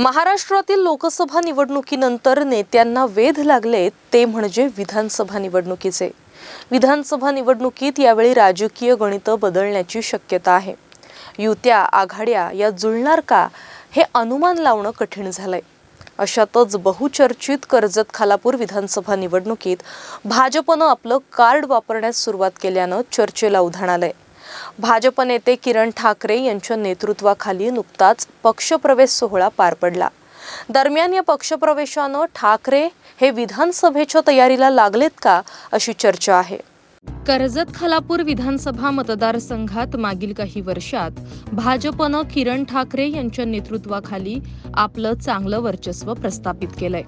महाराष्ट्रातील लोकसभा निवडणुकीनंतर नेत्यांना वेध लागले ते म्हणजे विधानसभा निवडणुकीचे. विधानसभा निवडणुकीत यावेळी राजकीय गणितं बदलण्याची शक्यता आहे. युत्या आघाड्या या जुळणार का हे अनुमान लावणं कठीण झालंय. अशातच बहुचर्चित कर्जत खालापूर विधानसभा निवडणुकीत भाजपनं आपलं कार्ड वापरण्यास सुरुवात केल्यानं चर्चेला उधाण आलंय. भाजप नेते किरण ठाकरे यांच्या नेतृत्वाखाली नुकताच पक्षप्रवेश सोहळा पार पडला. दरम्यान या पक्षप्रवेशानं ठाकरे हे विधानसभेच्या तयारीला लागलेत का अशी चर्चा आहे. कर्जत खालापूर विधानसभा मतदारसंघात मागील काही वर्षात भाजपनं किरण ठाकरे यांच्या नेतृत्वाखाली आपलं चांगलं वर्चस्व प्रस्थापित केलंय.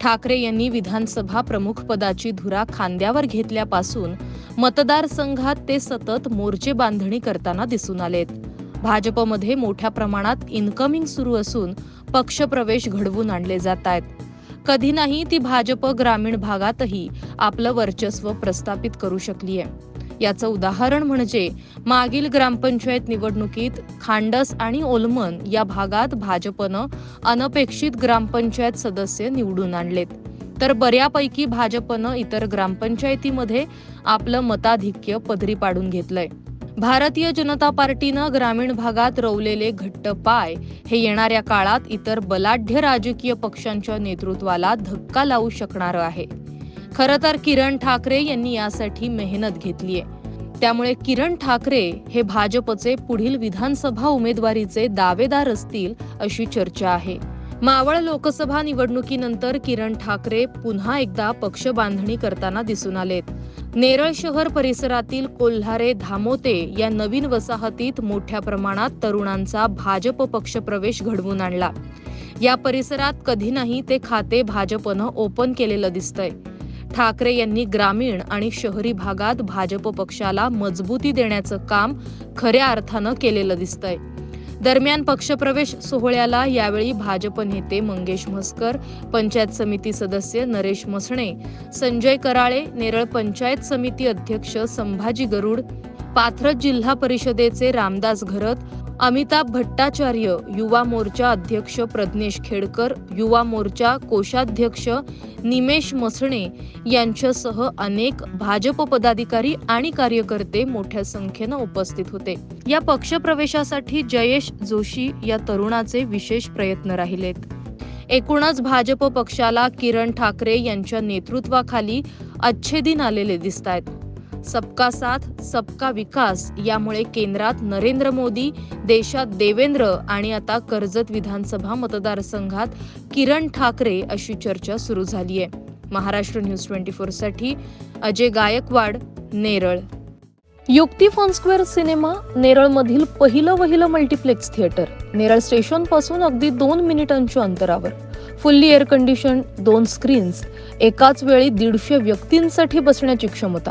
ठाकरे यांनी विधानसभा प्रमुख पदाची धुरा खांद्यावर घेतल्यापासून मतदारसंघात ते सतत मोर्चे बांधणी करताना दिसून आलेत. भाजपमध्ये मोठ्या प्रमाणात इन्कमिंग सुरू असून पक्षप्रवेश घडवून आणले जात आहेत. कधी नाही ती भाजप ग्रामीण भागातही आपलं वर्चस्व प्रस्थापित करू शकली आहे याचं उदाहरण म्हणजे मागील ग्रामपंचायत निवडणुकीत खांडस आणि ओलमन या भागात भाजपनं अनपेक्षित ग्रामपंचायत सदस्य निवडून आणलेत. तर बऱ्यापैकी भाजपनं इतर ग्रामपंचायतीमध्ये आपलं मताधिक्य पदरी पाडून घेतलंय. भारतीय जनता पार्टीनं ग्रामीण भागात रोवलेले घट्ट पाय हे येणाऱ्या काळात इतर बलाढ्य राजकीय पक्षांच्या नेतृत्वाला धक्का लावू शकणारं आहे. खरं तर किरण ठाकरे यांनी यासाठी मेहनत घेतलीय त्यामुळे किरण ठाकरे हे भाजपचे पुढील विधानसभा उमेदवारीचे दावेदार असतील अशी चर्चा आहे. मावळ लोकसभा निवडणुकीनंतर किरण ठाकरे पुन्हा एकदा पक्ष बांधणी करताना दिसून आलेत. नेरळ शहर परिसरातील कोल्हारे धामोते या नवीन वसाहतीत मोठ्या प्रमाणात तरुणांचा भाजप पक्ष प्रवेश घडवून आणला. या परिसरात कधी नाही ते खाते भाजपनं ओपन केलेलं दिसतंय. ठाकरे यांनी ग्रामीण आणि शहरी भागात भाजप पक्षाला मजबूती देण्याचं काम खऱ्या अर्थानं केलेलं दिसतंय. दरम्यान पक्षप्रवेश सोहळ्याला यावेळी भाजप नेते मंगेश म्हसकर पंचायत समिती सदस्य नरेश मसणे संजय कराळे नेरळ पंचायत समिती अध्यक्ष संभाजी गरुड पाथरज जिल्हा परिषदेचे रामदास घरत अमिताभ भट्टाचार्य युवा मोर्चा अध्यक्ष प्रज्ञेश खेडकर युवा मोर्चा कोषाध्यक्ष निमेश मसणे यांच्यासह अनेक भाजप पदाधिकारी आणि कार्यकर्ते मोठ्या संख्येनं उपस्थित होते. या पक्षप्रवेशासाठी जयेश जोशी या तरुणाचे विशेष प्रयत्न राहिलेत. एकूणच भाजप पक्षाला किरण ठाकरे यांच्या नेतृत्वाखाली अच्छे दिन आलेले दिसत आहेत सबका साथ सबका विकास यामुळे केंद्रात नरेंद्र मोदी देशात देवेंद्र आणि आता कर्जत विधानसभा मतदारसंघात किरण ठाकरे अशी चर्चा सुरू झाली आहे महाराष्ट्र न्यूज ट्वेंटी फोरसाठी Ajay Gaikwad Neral. Yukti fun square cinema नेरळमधील पहिलं वहिलं मल्टिप्लेक्स थिएटर नेरळ स्टेशनपासून अगदी दोन मिनिटांच्या अंतरावर. फुल्ली एअर कंडिशन दोन स्क्रीन्स एकाच वेळी दीडशे व्यक्तींसाठी बसण्याची क्षमता.